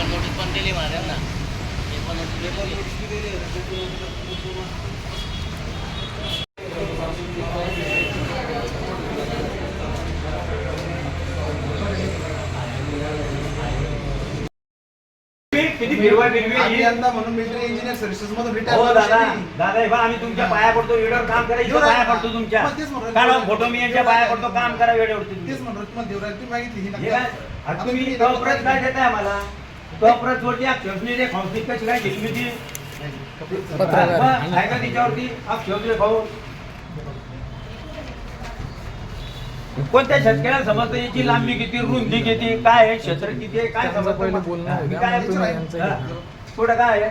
Paper notice पण दिली माझ्या ना पेपर नोटीस दिली. किती फिरवा फिरवी ही. अभियंता म्हणून मिलिटरी इंजिनियर सर्व्हिसेस मधून हो रिटायर दादा दादा हे बघा आम्ही तुमच्या पाया पडतो वेळेवर काम करा इथं पाया पडतो तुमच्या मग तेच म्हणलं. काढा फोटो मी यांच्या पाया पडतो काम करा वेळेवरती तेच तुम्ही. म्हणतो तुम्हाला देवराज तुम्ही मागितली ही हे नक्की. काय? आता आता तुम्ही तुम्ही कप्रत काय देताय आम्हाला कप्रत वरती अक्षरनी खाऊन कशी काय घेतली ती पत्रकार. मग आहे का तिच्यावरती अक्षर भाऊ कोणत्या शेतकऱ्याला समजतं याची लांबी किती रुंदी किती काय आहे क्षेत्र किती आहे काय समजतं? काय पुढं- काय आहे?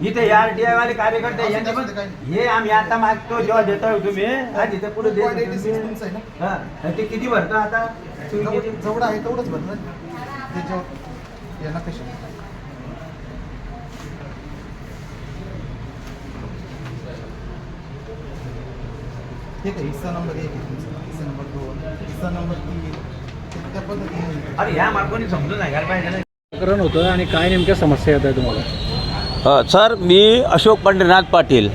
इथे या आरटीआय वाले कार्यकर्ते यांनी पण हे आम्ही आता मागतो जेव्हा देतोय तुम्ही. आधी ते पुढे 2.86 तुमचं आहे ना? हा. आणि ते किती भरतो आता? जेवढं आहे तेवढंच भरणार त्याच्यावर ठीक आहे हिस्सा नंबर एक हिस्सा नंबर दोन. हिस्सा नंबर तीन. त्या पद्धतीने अरे ह्या मार्गाने समजून सांगायला पाहिजे ना. प्रकरण होतं आणि काय नेमक्या समस्या येत आहे तुम्हाला? अ, सर मी अशोक पंढरीनाथ पाटील.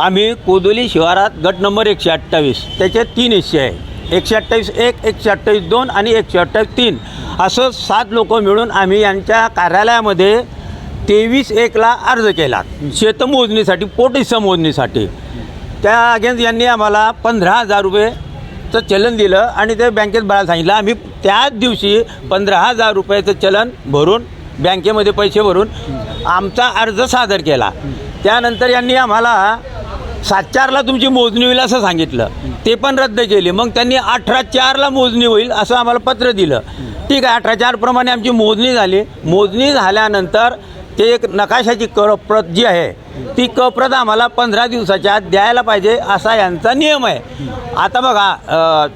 आम्ही कोदोली शिवारात गट नंबर एकशे अठ्ठावीस त्याचे तीन हिस्से आहे. एकशे अठ्ठावीस एक एकशे अठ्ठावीस दोन आणि एकशे अठ्ठावीस तीन. असं सात लोक मिळून आम्ही यांच्या कार्यालयामध्ये तेवीस एकला अर्ज केला. शेतमोजणीसाठी पोट मोजणीसाठी. त्या अगेन्स्ट यांनी आम्हाला पंधरा हजार रुपयेचं चलन दिलं आणि ते बँकेत भरायला सांगितलं आम्ही त्याच दिवशी पंधरा हजार रुपयाचं चलन भरून बँकेमध्ये पैसे भरून आमचा अर्ज सादर केला. त्यानंतर यांनी आम्हाला सात चारला तुमची मोजणी होईल असं सांगितलं. ते पण रद्द केली. मग त्यांनी अठरा चारला मोजणी होईल असं आम्हाला पत्र दिलं. ठीक आहे अठरा चारप्रमाणे आमची मोजणी झाली. मोजणी झाल्यानंतर ते एक नकाशाची क प्रत जी आहे ती क प्रत आम्हाला पंधरा दिवसाच्या आत द्यायला पाहिजे असा यांचा नियम आहे. आता बघा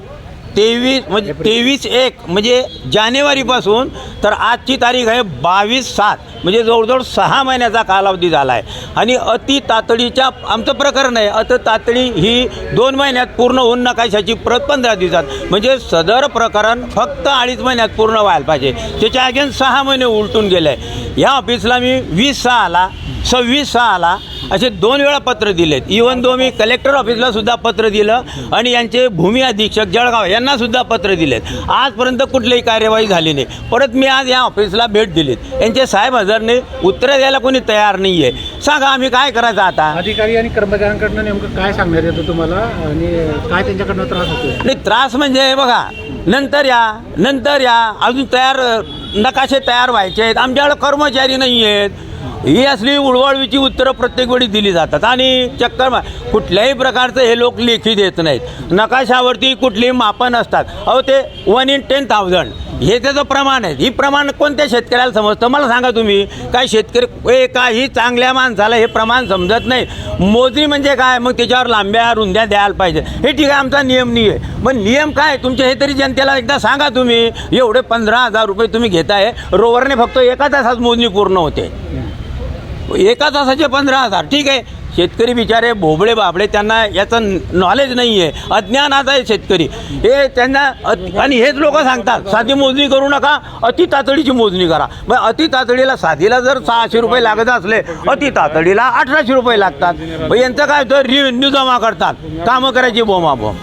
तेवीस म्हणजे तेवीस एक म्हणजे जानेवारीपासून तर आजची तारीख आहे बावीस सात म्हणजे जवळजवळ सहा महिन्याचा कालावधी झाला आहे आणि अति तातडीच्या आमचं प्रकरण आहे अति तातडी ही दोन महिन्यात पूर्ण होऊन नकाशाची प्रत पंधरा दिवसात. म्हणजे सदर प्रकरण फक्त अडीच महिन्यात पूर्ण व्हायला पाहिजे. त्याच्या अगेन सहा महिने उलटून गेले. या ऑफिसला मी वीस सहाला सव्वीस सहाला असे दोन वेळा पत्र दिलेत. इवन दो मी कलेक्टर ऑफिसला सुद्धा पत्र दिलं आणि यांचे भूमी अधीक्षक जळगाव यांना सुद्धा पत्र दिलेत. आजपर्यंत कुठलीही कार्यवाही झाली नाही. परत मी आज या ऑफिसला भेट दिलीत. यांचे साहेब हजरने उत्तरं द्यायला कोणी तयार नाही आहे सांगा आम्ही काय करायचं आता? अधिकारी आणि कर्मचाऱ्यांकडनं नेमकं काय सांगण्यात येतं तुम्हाला? आणि काय त्यांच्याकडनं त्रास होतो नाही त्रास म्हणजे बघा नंतर या नंतर या. अजून तयार नकाशे तयार व्हायचे आहेत. आमच्याकडे कर्मचारी नाही आहेत ही असली उडवाळवीची उत्तरं प्रत्येक वेळी दिली जातात. आणि चक्कर कुठल्याही प्रकारचं हे लोक लेखी देत नाहीत. नकाशावरती कुठलीही मापन असतात अहो ते वन इन टेन थाउजंड हे त्याचं प्रमाण आहे. ही प्रमाण कोणत्या शेतकऱ्याला समजतं? मला सांगा तुम्ही. काय शेतकरी काही चांगल्या माणसाला हे प्रमाण समजत नाही. मोजणी म्हणजे काय? मग त्याच्यावर लांब्या रुंद्या द्यायला पाहिजे. हे ठीक आहे आमचा नियम नाही आहे. पण नियम काय? तुमचे हे तरी जनतेला एकदा सांगा तुम्ही. एवढे पंधरा हजार रुपये तुम्ही घेताय. रोवरने फक्त एका तासात मोजणी पूर्ण होते. एका तासाचे पंधरा हजार. ठीक आहे. शेतकरी बिचारे भोबळे बाबळे त्यांना याचं नॉलेज नाही आहे अज्ञानात आहे शेतकरी. हे त्यांना आणि हेच लोक सांगतात साधी मोजणी करू नका अति तातडीची मोजणी करा. मग अति तातडीला साधीला जर सहाशे रुपये लागत असले अति तातडीला अठराशे रुपये लागतात. मग यांचं काय तर रिव्हेन्यू जमा करतात. कामं करायची बोमाबोम.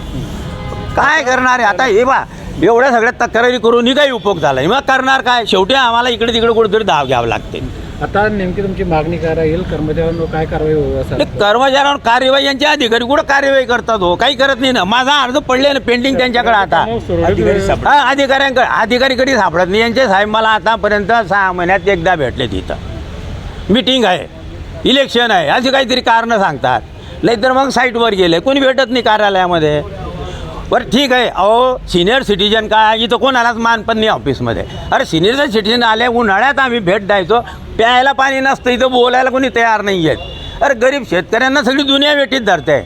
काय करणार आहे? आता हे बा एवढ्या सगळ्या तक्रारी करूनही काही उपयोग झाला मग करणार काय? शेवटी आम्हाला इकडे तिकडे कुठेतरी धाव घ्यावं लागते. आता नेमकी तुमची मागणी काय राहील? कर्मचाऱ्यांवर काय कारवाई होईल असं कर्मचाऱ्यांवर कार्यवाही यांचे अधिकारी कुठं कार्यवाही करतात हो? काही करत नाही ना. माझा अर्ज पडले ना पेंडिंग त्यांच्याकडे आता. हा अधिकाऱ्यांकडे अधिकारी कधी सापडत नाही. यांचे साहेब मला आतापर्यंत सहा महिन्यात एकदा भेटले तिथं. मिटिंग आहे. इलेक्शन आहे. अशी काहीतरी कारणं सांगतात. नाहीतर मग साईटवर गेले. कोणी भेटत नाही कार्यालयामध्ये. बरं ठीक आहे. अहो सिनियर सिटीजन काय इथं कोणालाच मानपण नाही ऑफिसमध्ये अरे सिनियर सिटीजन आले उन्हाळ्यात आम्ही भेट द्यायचो. प्यायला पाणी नसतं इथं बोलायला कोणी तयार नाही आहेत अरे गरीब शेतकऱ्यांना सगळी दुनिया भेटीत धरते